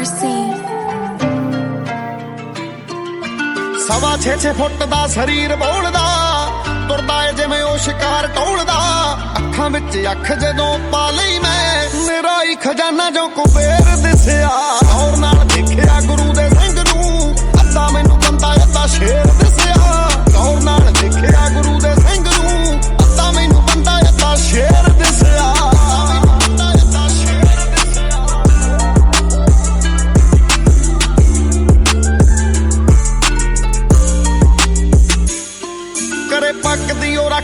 Mercy. ਸਵਾ 6-6 ਫੁੱਟ ਦਾ ਸਰੀਰ ਬੋਲਦਾ, ਤੁਰਦਾ ਏ ਜਿਵੇਂ ਉਹ ਸ਼ਿਕਾਰ ਟੋਲਦਾ ਅੱਖਾਂ ਵਿੱਚ ਅੱਖ ਜਦੋਂ ਪਾ ਲਈ ਮੈਂ, ਮੇਰਾ ਹੀ ਖਜ਼ਾਨਾ ਜੋ ਕੁਬੇਰ ਦਿਸਿਆ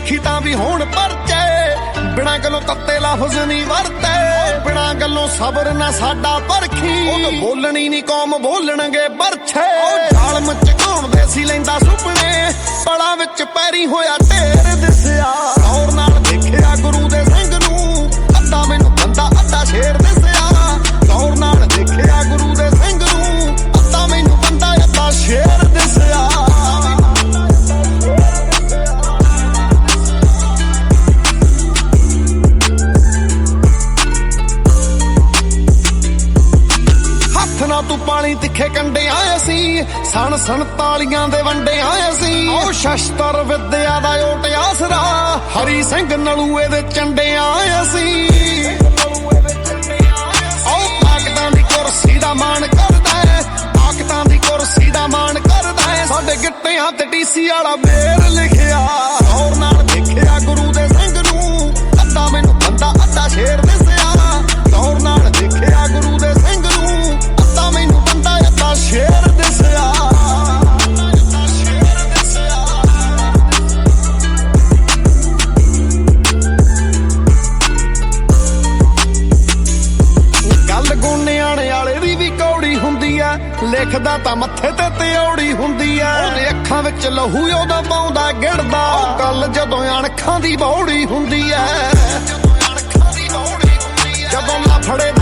ਪੱਕਦੀ ਤਾਂ ਵੀ ਹੋਣ ਪਰਚੇ। ਬਿਨਾਂ ਗੱਲੋਂ ਤੱਤੇ ਲਫ਼ਜ਼ ਨਹੀਂ ਵਰਤੇ। ਬਿਨਾਂ ਗੱਲੋਂ ਸਬਰ ਨਾ ਸਾਡਾ ਪਰਖੀ। ਉਹ ਬੋਲਣੀ ਨਹੀਂ ਕੌਮ ਬੋਲਣਗੇ ਬਰਛੇ ਝਾਲ ਮਚ ਦੇ ਸੀ ਲੈਂਦਾ ਸੁਪਨੇ। ਪੜਾ ਵਿੱਚ ਪੈਰੀ ਹੋਇਆ ਢੇਰ ਹੱਥ ਨਾਲ ਤੂੰ ਪਾਣੀ ਤਿੱਖੇ ਕੰਡੇ ਆਏ ਸੀ ਸਣ ਸਣ ਤਾਲੀਆਂ ਦੇ ਵੰਡੇ ਆਏ ਸੀ। ਉਹ ਸ਼ਸਤਰ ਵਿਦਿਆ ਦਾ ਓਟ ਆਸਰਾ ਹਰੀ ਸਿੰਘ ਨਲੂਏ ਦੇ ਚੰਡੇ ਆਏ ਸੀ। ਉਹ ਤਾਕਤਾਂ ਦੀ ਕੁਰਸੀ ਦਾ ਮਾਣ ਕਰਦਾ ਹੈ ਤਾਕਤਾਂ ਦੀ ਕੁਰਸੀ ਦਾ ਮਾਣ ਕਰਦਾ ਹੈ ਸਾਡੇ ਗਿੱਟਿਆਂ ਤੇ ਟੀਸੀ ਵਾਲਾ ਮੇਰ ਲਿਖਿਆ। ਲਿਖਦਾ ਤਾਂ ਮੱਥੇ ਤੇ ਤਿਉੜੀ ਹੁੰਦੀ ਐ। ਉਹਦੇ ਅੱਖਾਂ ਵਿੱਚ ਲਹੂ ਉਹਦਾ ਪਾਉਂਦਾ ਗਿੜਦਾ। ਉਹ ਗੱਲ ਜਦੋਂ ਅਣਖਾਂ ਦੀ ਬੌੜੀ ਹੁੰਦੀ ਐ। ਜਦੋਂ ਲਾਫੜੇ ਦਾ